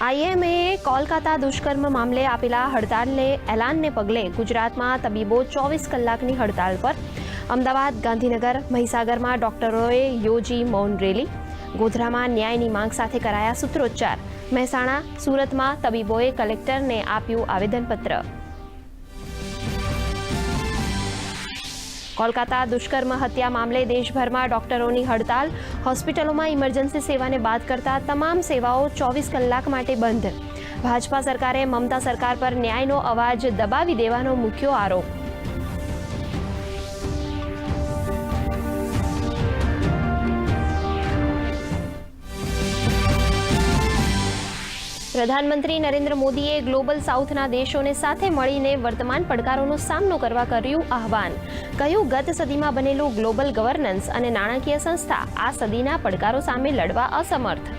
IMA Kolkata દુષ્કર્મ મામલે આપેલા હડતાલને, એલાનને પગલે ગુજરાતમાં તબીબો ચોવીસ કલાકની હડતાલ પર. અમદાવાદ, ગાંધીનગર, મહીસાગરમાં ડોક્ટરોએ યોજી મૌન રેલી. ગોધરામાં ન્યાયની માંગ સાથે કરાયા સૂત્રોચ્ચાર. મહેસાણા, સુરતમાં તબીબોએ કલેક્ટરને આપ્યું આવેદનપત્ર. કોલકાતા દુષ્કર્મ હત્યા મામલે દેશભરમાં ડોક્ટરોની હડતાલ. હોસ્પિટલોમાં ઇમરજન્સી સેવાને બાદ કરતા તમામ સેવાઓ ચોવીસ કલાક માટે બંધ. ભાજપા સરકારે મમતા સરકાર પર ન્યાયનો અવાજ દબાવી દેવાનો મૂક્યો આરોપ. પ્રધાનમંત્રી નરેન્દ્ર મોદીએ ગ્લોબલ સાઉથના દેશોને સાથે મળીને વર્તમાન પડકારોનો સામનો કરવા કર્યું આહવાન. કહ્યું, ગત સદીમાં બનેલું ગ્લોબલ ગવર્નન્સ અને નાણાકીય સંસ્થા આ સદીના પડકારો સામે લડવા અસમર્થ.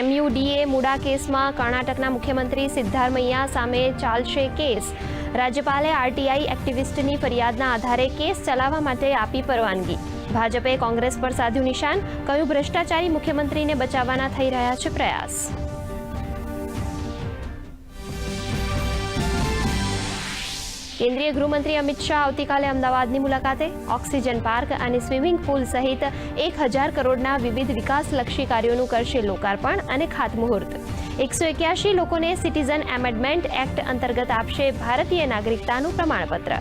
એમયુડીએ મુડા કેસમાં કર્ણાટકના મુખ્યમંત્રી સિદ્ધારમૈયા સામે ચાલશે કેસ. રાજ્યપાલે આરટીઆઈ એક્ટિવિસ્ટની ફરિયાદના આધારે કેસ ચલાવવા માટે આપી પરવાનગી. ભાજપે કોંગ્રેસ પર સાધ્યું નિશાન કહ્યું ભ્રષ્ટાચારી મુખ્યમંત્રીને બચાવવાના થઈ રહ્યા છે પ્રયાસ? કેન્દ્રીય ગૃહમંત્રી અમિત શાહ આવતીકાલે અમદાવાદની મુલાકાતે ઓક્સિજન પાર્ક અને સ્વિમિંગ પુલ સહિત એક હજાર કરોડના વિવિધ વિકાસલક્ષી કાર્યોનું કરશે લોકાર્પણ અને ખાતમુહૂર્ત. એકસો એક્યાસી લોકોને સિટીઝન એમેન્ડમેન્ટ એક્ટ અંતર્ગત આપશે ભારતીય નાગરિકતાનું પ્રમાણપત્ર.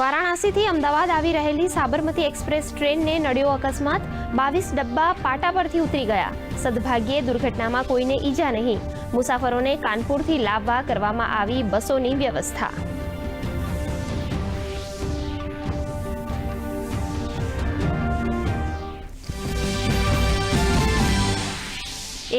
વારાણસીથી અમદાવાદ આવી રહેલી સાબરમતી એક્સપ્રેસ ટ્રેનને નડ્યો અકસ્માત. બાવીસ ડબ્બા પાટા પરથી ઉતરી ગયા. સદભાગ્યે દુર્ઘટનામાં કોઈને ઈજા નહીં. મુસાફરોને કાનપુરથી લાવવા કરવામાં આવી બસોની વ્યવસ્થા.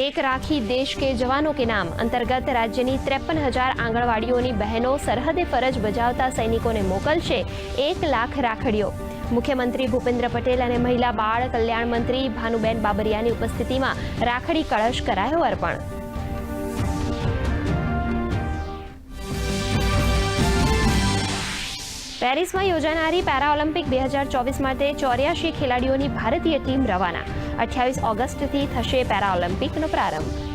એક રાખી દેશ કે જવાનો કે નામ અંતર્ગત રાજ્યની ત્રેપન હજાર આંગણવાડીઓની બહેનો સરહદે ફરજ બજાવતા સૈનિકોને મોકલશે એક લાખ રાખડીઓ. મુખ્યમંત્રી ભૂપેન્દ્ર પટેલ અને મહિલા બાળ કલ્યાણ મંત્રી ભાનુબેન બાબરિયાની ઉપસ્થિતિમાં રાખડી કળશ કરાયો અર્પણ. પેરિસમાં યોજાનારી પેરાઓલિમ્પિક બે હજાર ચોવીસ માટે ચોર્યાસી ખેલાડીઓની ભારતીય ટીમ રવાના. અઠ્યાવીસ ઓગસ્ટથી થશે પેરાઓલિમ્પિકનો પ્રારંભ.